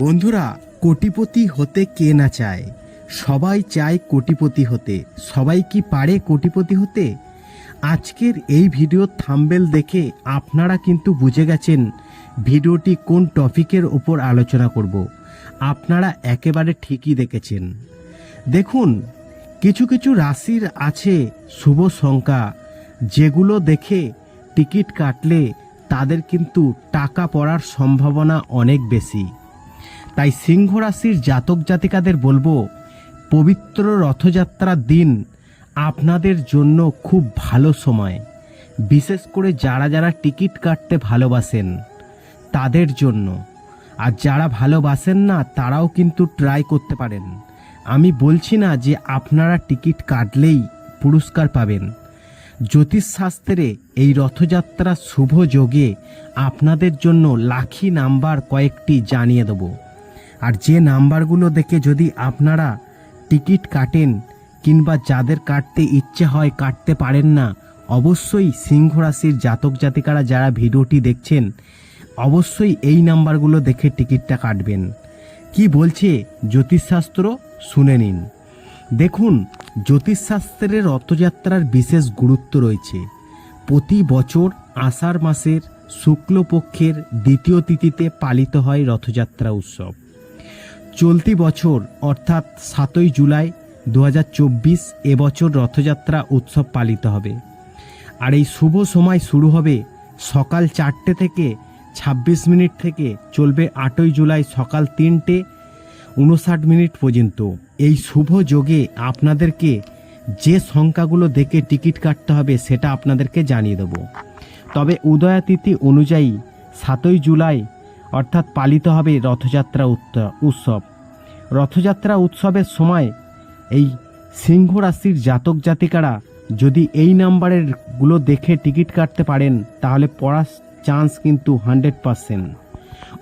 বন্ধুরা, কোটিপতি হতে কে না চায়? সবাই চায় কোটিপতি হতে। সবাই কি পারে কোটিপতি হতে? আজকের এই ভিডিও থাম্বেল দেখে আপনারা কিন্তু বুঝে গেছেন ভিডিওটি কোন টপিকের ওপর আলোচনা করব। আপনারা একেবারে ঠিকই দেখেছেন। দেখুন, কিছু কিছু রাশির আছে শুভ সংখ্যা, যেগুলো দেখে টিকিট কাটলে তাদের কিন্তু টাকা পড়ার সম্ভাবনা অনেক বেশি। তাই সিংহ রাশির জাতক জাতিকাদের বলব, পবিত্র রথযাত্রার দিন আপনাদের জন্য খুব ভালো সময়। বিশেষ করে যারা যারা টিকিট কাটতে ভালোবাসেন তাদের জন্য। আর যারা ভালোবাসেন না, তারাও কিন্তু ট্রাই করতে পারেন। আমি বলছি না যে আপনারা টিকিট কাটলেই পুরস্কার পাবেন। জ্যোতিষশাস্ত্রে এই রথযাত্রা শুভ যোগে আপনাদের জন্য লাখি নাম্বার কয়েকটি জানিয়ে দেবো। আর যে নাম্বারগুলো দেখে যদি আপনারা টিকিট কাটেন কিংবা যাদের কাটতে ইচ্ছে হয় কাটতে পারেন না, অবশ্যই সিংহ রাশির জাতক জাতিকারা যারা ভিডিওটি দেখছেন, অবশ্যই এই নাম্বারগুলো দেখে টিকিটটা কাটবেন। কি বলছে জ্যোতিষশাস্ত্র? শুনে নিন। দেখুন জ্যোতিষশাস্ত্রের রথযাত্রার বিশেষ গুরুত্ব রয়েছে। প্রতি বছর আষাঢ় মাসের শুক্লপক্ষের দ্বিতীয় তিথিতে পালিত হয় রথযাত্রা উৎসব। চলতি বছর, অর্থাৎ সাতই জুলাই দু হাজার চব্বিশ এবছর রথযাত্রা উৎসব পালিত হবে। আর এই শুভ সময় শুরু হবে সকাল চারটে থেকে ২৬ মিনিট থেকে চলবে আটই জুলাই সকাল তিনটে উনষাট মিনিট পর্যন্ত। এই শুভ যোগে আপনাদেরকে যে সংখ্যাগুলো দেখে টিকিট কাটতে হবে সেটা আপনাদেরকে জানিয়ে দেবো। তবে উদয়াতিথি অনুযায়ী সাতই জুলাই অর্থাৎ পালিত হবে রথযাত্রা উৎসব। রথযাত্রা উৎসবের সময় এই সিংহ রাশির জাতক জাতিকারা যদি এই নাম্বারেরগুলো দেখে টিকিট কাটতে পারেন, তাহলে পড়ার চান্স কিন্তু হান্ড্রেড পারসেন্ট।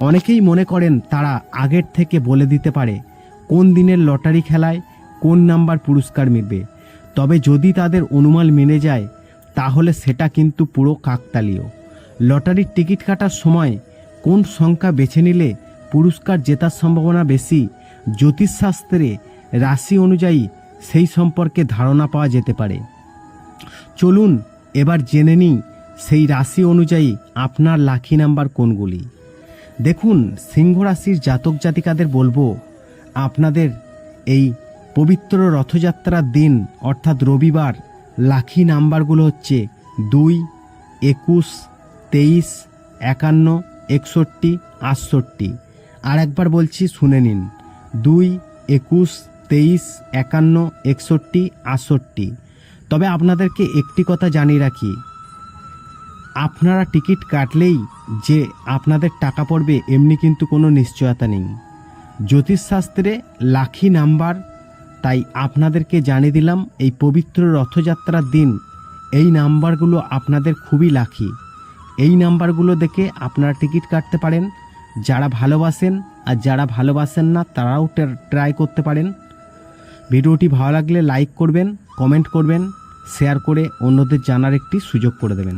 অনেকেই মনে করেন তারা আগের থেকে বলে দিতে পারে কোন দিনের লটারি খেলায় কোন নাম্বার পুরস্কার মিলবে। তবে যদি তাদের অনুমান মেনে যায়, তাহলে সেটা কিন্তু পুরো কাকতালীয়। লটারির টিকিট কাটার সময় কোন সংখ্যা বেছে নিলে পুরস্কার জেতার সম্ভাবনা বেশি, জ্যোতিষশাস্ত্রে রাশি অনুযায়ী সেই সম্পর্কে ধারণা পাওয়া যেতে পারে। চলুন এবার জেনে নিই সেই রাশি অনুযায়ী আপনার লাখি নাম্বার কোনগুলি। দেখুন, সিংহ রাশির জাতক জাতিকাদের বলব, আপনাদের এই পবিত্র রথযাত্রার দিন, অর্থাৎ রবিবার লাখি নাম্বারগুলো হচ্ছে দুই, একুশ, তেইশ, একান্ন একষট্টি, আটষট্টি। আর একবার বলছি, শুনে নিন। দুই, একুশ, তেইশ, একান্ন, একষট্টি, আটষট্টি। তবে আপনাদেরকে একটি কথা জানিয়ে রাখি। আপনারা টিকিট কাটলেই যে আপনাদের টাকা পড়বে, এমনি কিন্তু কোনো নিশ্চয়তা নেই। জ্যোতিষশাস্ত্রে লাখি নাম্বার, তাই আপনাদেরকে জানিয়ে দিলাম, এই পবিত্র রথযাত্রার দিন এই নাম্বারগুলো আপনাদের খুবই লাখি। এই নাম্বারগুলো দেখে আপনারা টিকিট কাটতে পারেন। যারা ভালোবাসেন আর যারা ভালোবাসেন না, তারাও ট্রাই করতে পারেন। ভিডিওটি ভালো লাগলে লাইক করবেন কমেন্ট করবেন শেয়ার করে অন্যদের জানার একটি সুযোগ করে দেবেন।